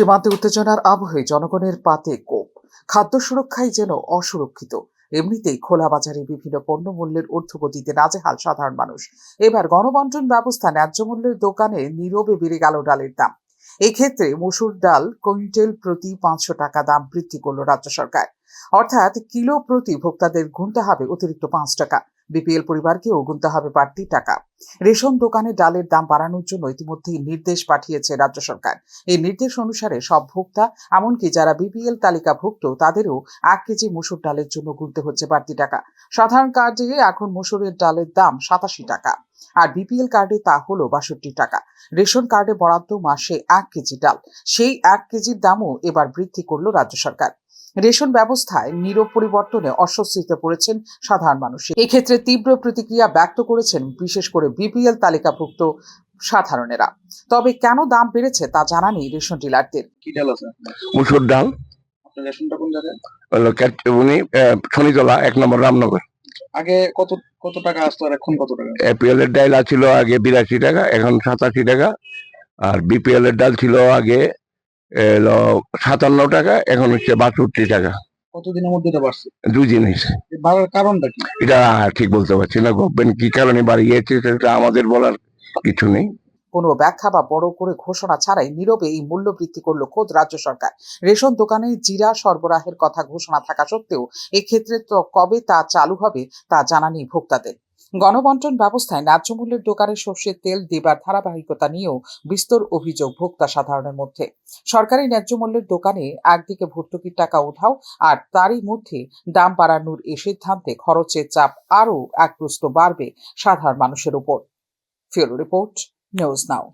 সীমান্তে উত্তেজনার আবহে জনগণের পাতে কোপ। খাদ্য সুরক্ষাই যেন অসুরক্ষিত, এমনিতেই খোলা বাজারে বিভিন্ন পণ্য মূল্যের ঊর্ধ্বগতিতে নাজেহাল সাধারণ মানুষ। এবার গণবন্টন ব্যবস্থা ন্যায্য মূল্যের দোকানে নীরবে বেড়ে গেল ডালের দাম। এক্ষেত্রে মসুর ডাল কুইন্টেল প্রতি পাঁচশো টাকা দাম বৃদ্ধি করল রাজ্য সরকার। অর্থাৎ কিলো প্রতি ভোক্তাদের গুনতে হবে অতিরিক্ত পাঁচ টাকা। বিপিএল পরিবারকেও গুনতে হবে বাড়তি টাকা। রেশন দোকানে ডালের দাম বাড়ানোর জন্য ইতিমধ্যেই নির্দেশ পাঠিয়েছে রাজ্য সরকার। এই নির্দেশ অনুসারে সব ভোক্তা, এমনকি যারা বিপিএল তালিকাভুক্ত, তাদেরও এক কেজি মসুর ডালের জন্য গুনতে হচ্ছে বাড়তি টাকা। সাধারণ কার্ডে এখন মসুরের ডালের দাম সাতাশি টাকা, আর বিপিএল কার্ডে তা হলো বাষট্টি টাকা। রেশন কার্ডে বরাদ্দ মাসে এক কেজি ডাল, সেই এক কেজির দামও এবার বৃদ্ধি করল রাজ্য সরকার। রেশন ব্যবস্থায় নীরব পরিবর্তনে অস্বস্তিতে পড়েছেন সাধারণ মানুষ এক্ষেত্রে তীব্র প্রতিক্রিয়া ব্যক্ত করেছেন বিশেষ করে বিপিএল তালিকাভুক্ত সাধারণেরা। তবে কেন দাম বেড়েছে তা জানা নেই রেশন ডিলারদের। কি ডাল আছে মুসুর ডাল। রেশনটা কোন জায়গায় শনিতলা এক নম্বর রামনগর। আগে কত কত টাকা আসতো আর এখন কত টাকা? এপিএল এর ডাল ছিল আগে বিরাশি টাকা এখন সাতাশি টাকা। আর বিপিএল এর ডাল ছিল আগে সাতান্ন টাকা এখন হচ্ছে বাষট্টি টাকা। কতদিনের মধ্যে এটা বাড়ছে? দুই জিনিস বাড়ার কারণটা কি? এটা ঠিক বলতে পারছি না গভর্নমেন্ট কি কারণে বাড়িয়েছে সেটা আমাদের বলার কিছু নেই। কোনো ব্যাখ্যা বা বড় করে ঘোষণা ছাড়াই নীরবে এই মূল্য বৃদ্ধি করল খোদ রাজ্য সরকার। রেশন দোকানে জিরা সরবরাহের কথা ঘোষণা থাকা সত্ত্বেও এক্ষেত্রে তো কবে তা চালু হবে তা জানা নেই ভোক্তাদের। গণবন্টন ব্যবস্থায় ন্যায্য মূল্যের দোকানে সর্ষের তেল দেবার ধারাবাহিকতা নিয়েও বিস্তর অভিযোগ ভোক্তা সাধারণের মধ্যে। সরকারি ন্যায্য মূল্যের দোকানে একদিকে ভর্তুকির টাকা উঠাও আর তারই মধ্যে দাম বাড়ানোর এ সিদ্ধান্তে খরচের চাপ আরও একপ্রস্ত বাড়বে সাধারণ মানুষের উপর ফিউরো রিপোর্ট, নিউজ নাও।